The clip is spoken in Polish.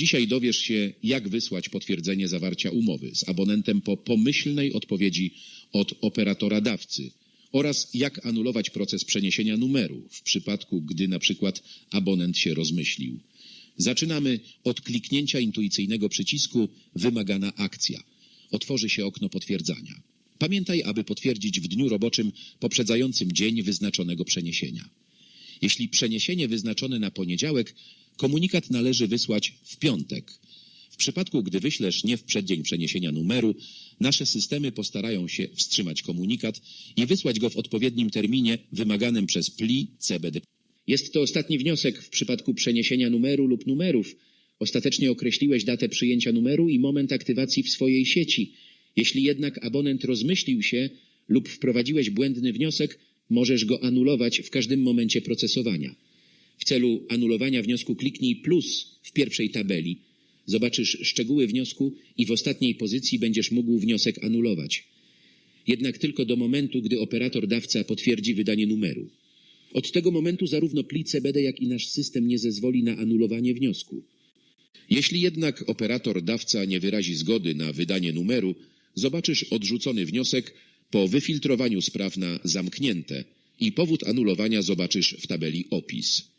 Dzisiaj dowiesz się, jak wysłać potwierdzenie zawarcia umowy z abonentem po pomyślnej odpowiedzi od operatora dawcy oraz jak anulować proces przeniesienia numeru w przypadku, gdy na przykład abonent się rozmyślił. Zaczynamy od kliknięcia intuicyjnego przycisku Wymagana akcja. Otworzy się okno potwierdzania. Pamiętaj, aby potwierdzić w dniu roboczym poprzedzającym dzień wyznaczonego przeniesienia. Jeśli przeniesienie wyznaczone na poniedziałek, komunikat należy wysłać w piątek. W przypadku, gdy wyślesz nie w przeddzień przeniesienia numeru, nasze systemy postarają się wstrzymać komunikat i wysłać go w odpowiednim terminie wymaganym przez pli CBD. Jest to ostatni wniosek w przypadku przeniesienia numeru lub numerów. Ostatecznie określiłeś datę przyjęcia numeru i moment aktywacji w swojej sieci. Jeśli jednak abonent rozmyślił się lub wprowadziłeś błędny wniosek, możesz go anulować w każdym momencie procesowania. W celu anulowania wniosku kliknij plus w pierwszej tabeli. Zobaczysz szczegóły wniosku i w ostatniej pozycji będziesz mógł wniosek anulować. Jednak tylko do momentu, gdy operator dawca potwierdzi wydanie numeru. Od tego momentu zarówno pli CBD, jak i nasz system nie zezwoli na anulowanie wniosku. Jeśli jednak operator dawca nie wyrazi zgody na wydanie numeru, zobaczysz odrzucony wniosek po wyfiltrowaniu spraw na zamknięte i powód anulowania zobaczysz w tabeli opis.